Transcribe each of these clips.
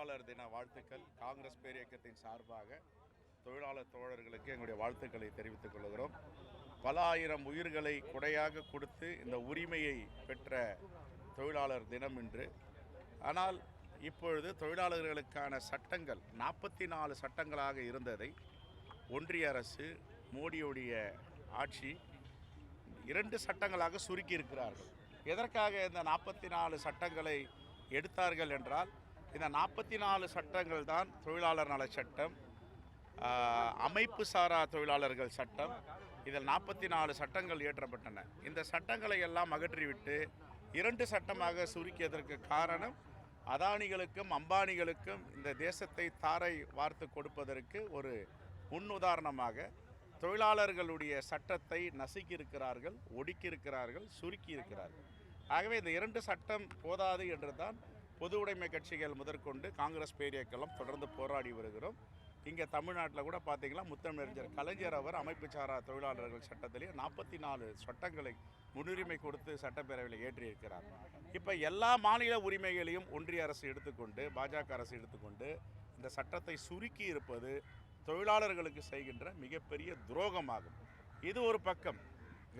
தொழிலாளர் தின வாழ்த்துக்கள். காங்கிரஸ் பேரியக்கத்தின் சார்பாக தொழிலாளர் தோழர்களுக்கு எங்களுடைய வாழ்த்துக்களை தெரிவித்துக் கொள்கிறோம். பல ஆயிரம் உயிர்களை குடையாக கொடுத்து இந்த உரிமையை பெற்ற தொழிலாளர் தினம் இன்று. ஆனால் இப்பொழுது தொழிலாளர்களுக்கான சட்டங்கள் நாற்பத்தி நாலு சட்டங்களாக இருந்ததை ஒன்றிய அரசு மோடியுடைய ஆட்சி இரண்டு சட்டங்களாக சுருக்கி இருக்கிறார்கள் எதற்காக இந்த நாற்பத்தி நாலு சட்டங்களை எடுத்தார்கள் என்றால் இந்த நாற்பத்தி நாலு சட்டங்கள் தான் தொழிலாளர் நல சட்டம் அமைப்பு சாரா தொழிலாளர்கள் சட்டம். இதில் நாற்பத்தி நாலு சட்டங்கள் இயற்றப்பட்டன. இந்த சட்டங்களை எல்லாம் அகற்றிவிட்டு இரண்டு சட்டமாக சுருக்கியதற்கு காரணம் அதானிகளுக்கும் அம்பானிகளுக்கும் இந்த தேசத்தை தாரை வார்த்து கொடுப்பதற்கு ஒரு முன்னுதாரணமாக தொழிலாளர்களுடைய சட்டத்தை நசுக்கியிருக்கிறார்கள் ஒடுக்கியிருக்கிறார்கள் சுருக்கியிருக்கிறார்கள். ஆகவே இந்த இரண்டு சட்டம் போதாது என்று தான் பொது உடைமை கட்சிகள் முதற்கொண்டு காங்கிரஸ் பேரியக்கெல்லாம் தொடர்ந்து போராடி வருகிறோம். இங்கே தமிழ்நாட்டில் கூட பார்த்தீங்கன்னா முத்தமிழறிஞர் கலைஞர் அவர் அமைப்பு சாரா தொழிலாளர்கள் சட்டத்திலே நாற்பத்தி நாலு சட்டங்களை முன்னுரிமை கொடுத்து சட்டப்பேரவையில் ஏற்றியிருக்கிறார். இப்போ எல்லா மாநில உரிமைகளையும் ஒன்றிய அரசு எடுத்துக்கொண்டு பாஜக அரசு எடுத்துக்கொண்டு இந்த சட்டத்தை சுருக்கி இருப்பது தொழிலாளர்களுக்கு செய்கின்ற மிகப்பெரிய துரோகமாகும். இது ஒரு பக்கம்.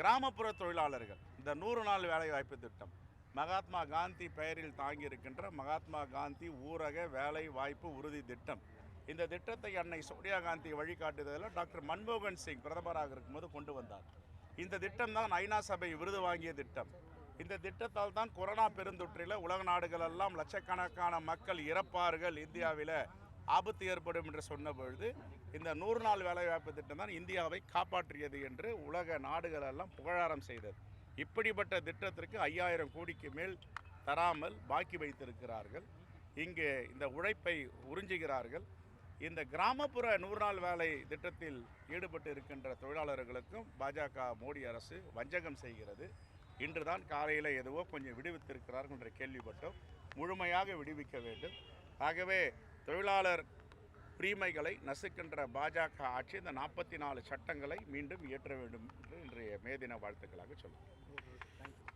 கிராமப்புற தொழிலாளர்கள் இந்த நூறு நாள் வேலைவாய்ப்பு திட்டம் மகாத்மா காந்தி பெயரில் தாங்கி இருக்கின்ற மகாத்மா காந்தி ஊரக வேலை வாய்ப்பு உறுதி திட்டம். இந்த திட்டத்தை அன்னை சோனியா காந்தி வழிகாட்டுதலில் டாக்டர் மன்மோகன் சிங் பிரதமராக இருக்கும்போது கொண்டு வந்தார். இந்த திட்டம் தான் ஐநா சபை விருது வாங்கிய திட்டம். இந்த திட்டத்தால் தான் கொரோனா பெருந்தொற்றில் உலக நாடுகள் எல்லாம் லட்சக்கணக்கான மக்கள் இறப்பார்கள். இந்தியாவில் ஆபத்து ஏற்படும் என்று சொன்ன பொழுது இந்த நூறு நாள் வேலைவாய்ப்பு திட்டம் தான் இந்தியாவை காப்பாற்றியது என்று உலக நாடுகள் எல்லாம் புகழாரம் செய்தது. இப்படிப்பட்ட திட்டத்திற்கு ஐயாயிரம் கோடிக்கு மேல் தராமல் பாக்கி வைத்திருக்கிறார்கள். இங்கு இந்த உழைப்பை உறிஞ்சுகிறார்கள். இந்த கிராமப்புற நூறு நாள் வேலை திட்டத்தில் ஈடுபட்டு இருக்கின்ற தொழிலாளர்களுக்கும் பாஜக மோடி அரசு வஞ்சகம் செய்கிறது. இன்று தான் காலையில் எதுவோ கொஞ்சம் விடுவித்திருக்கிறார்கள் என்ற கேள்விப்பட்டோம். முழுமையாக விடுவிக்க வேண்டும். ஆகவே தொழிலாளர் உரிமைகளை நசுக்கின்ற பாஜக ஆட்சி இந்த நாற்பத்தி நாலு சட்டங்களை மீண்டும் இயற்ற வேண்டும் என்று இன்றைய மே தின வாழ்த்துக்களாக சொல்லுங்கள்